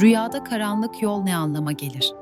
Rüyada karanlık yol ne anlama gelir?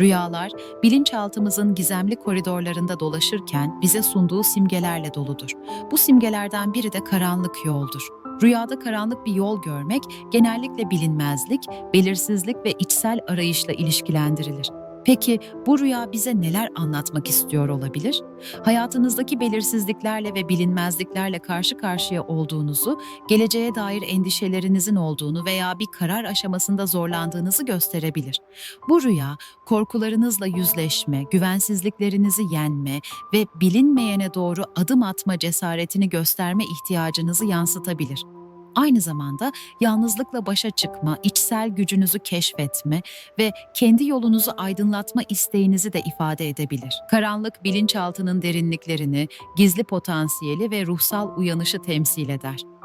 Rüyalar, bilinçaltımızın gizemli koridorlarında dolaşırken bize sunduğu simgelerle doludur. Bu simgelerden biri de karanlık yoldur. Rüyada karanlık bir yol görmek genellikle bilinmezlik, belirsizlik ve içsel arayışla ilişkilendirilir. Peki bu rüya bize neler anlatmak istiyor olabilir? Hayatınızdaki belirsizliklerle ve bilinmezliklerle karşı karşıya olduğunuzu, geleceğe dair endişelerinizin olduğunu veya bir karar aşamasında zorlandığınızı gösterebilir. Bu rüya, korkularınızla yüzleşme, güvensizliklerinizi yenme ve bilinmeyene doğru adım atma cesaretini gösterme ihtiyacınızı yansıtabilir. Aynı zamanda yalnızlıkla başa çıkma, içsel gücünüzü keşfetme ve kendi yolunuzu aydınlatma isteğinizi de ifade edebilir. Karanlık bilinçaltının derinliklerini, gizli potansiyeli ve ruhsal uyanışı temsil eder.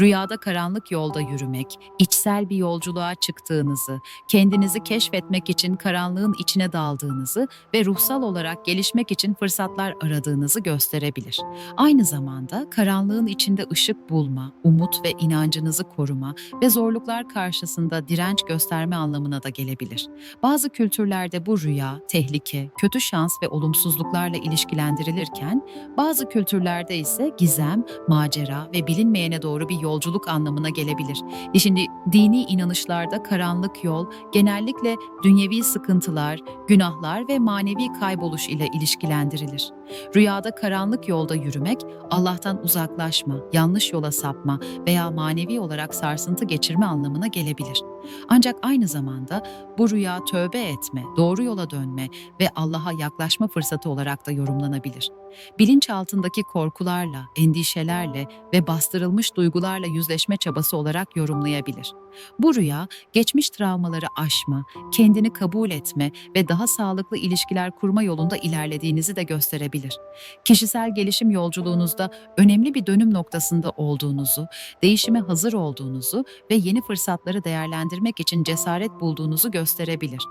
Rüyada karanlık yolda yürümek, içsel bir yolculuğa çıktığınızı, kendinizi keşfetmek için karanlığın içine daldığınızı ve ruhsal olarak gelişmek için fırsatlar aradığınızı gösterebilir. Aynı zamanda karanlığın içinde ışık bulma, umut ve inancınızı koruma ve zorluklar karşısında direnç gösterme anlamına da gelebilir. Bazı kültürlerde bu rüya, tehlike, kötü şans ve olumsuzluklarla ilişkilendirilirken, bazı kültürlerde ise gizem, macera ve bilinmeyene doğru bir yolculuk anlamına gelebilir. E Şimdi dini inanışlarda karanlık yol genellikle dünyevi sıkıntılar, günahlar ve manevi kayboluş ile ilişkilendirilir. Rüyada karanlık yolda yürümek, Allah'tan uzaklaşma, yanlış yola sapma veya manevi olarak sarsıntı geçirme anlamına gelebilir. Ancak aynı zamanda bu rüya tövbe etme, doğru yola dönme ve Allah'a yaklaşma fırsatı olarak da yorumlanabilir. Bilinçaltındaki korkularla, endişelerle ve bastırılmış duygularla yüzleşme çabası olarak yorumlayabilir. Bu rüya, geçmiş travmaları aşma, kendini kabul etme ve daha sağlıklı ilişkiler kurma yolunda ilerlediğinizi de gösterebilir. Kişisel gelişim yolculuğunuzda önemli bir dönüm noktasında olduğunuzu, değişime hazır olduğunuzu ve yeni fırsatları değerlendirmek için cesaret bulduğunuzu gösterebilir.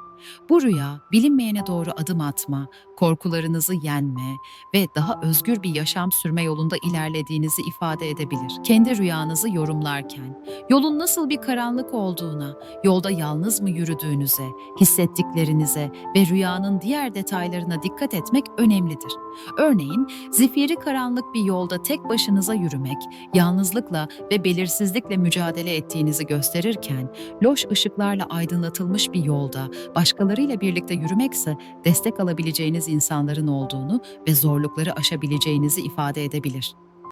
Bu rüya, bilinmeyene doğru adım atma, korkularınızı yenme ve daha özgür bir yaşam sürme yolunda ilerlediğinizi ifade edebilir. Kendi rüyanızı yorumlarken, yolun nasıl bir karanlık olduğuna, yolda yalnız mı yürüdüğünüze, hissettiklerinize ve rüyanın diğer detaylarına dikkat etmek önemlidir. Örneğin, zifiri karanlık bir yolda tek başınıza yürümek, yalnızlıkla ve belirsizlikle mücadele ettiğinizi gösterirken, loş ışıklarla aydınlatılmış bir yolda başkalarıyla birlikte yürümekse destek alabileceğiniz insanların olduğunu ve zorlukları aşabileceğinizi ifade edebilir.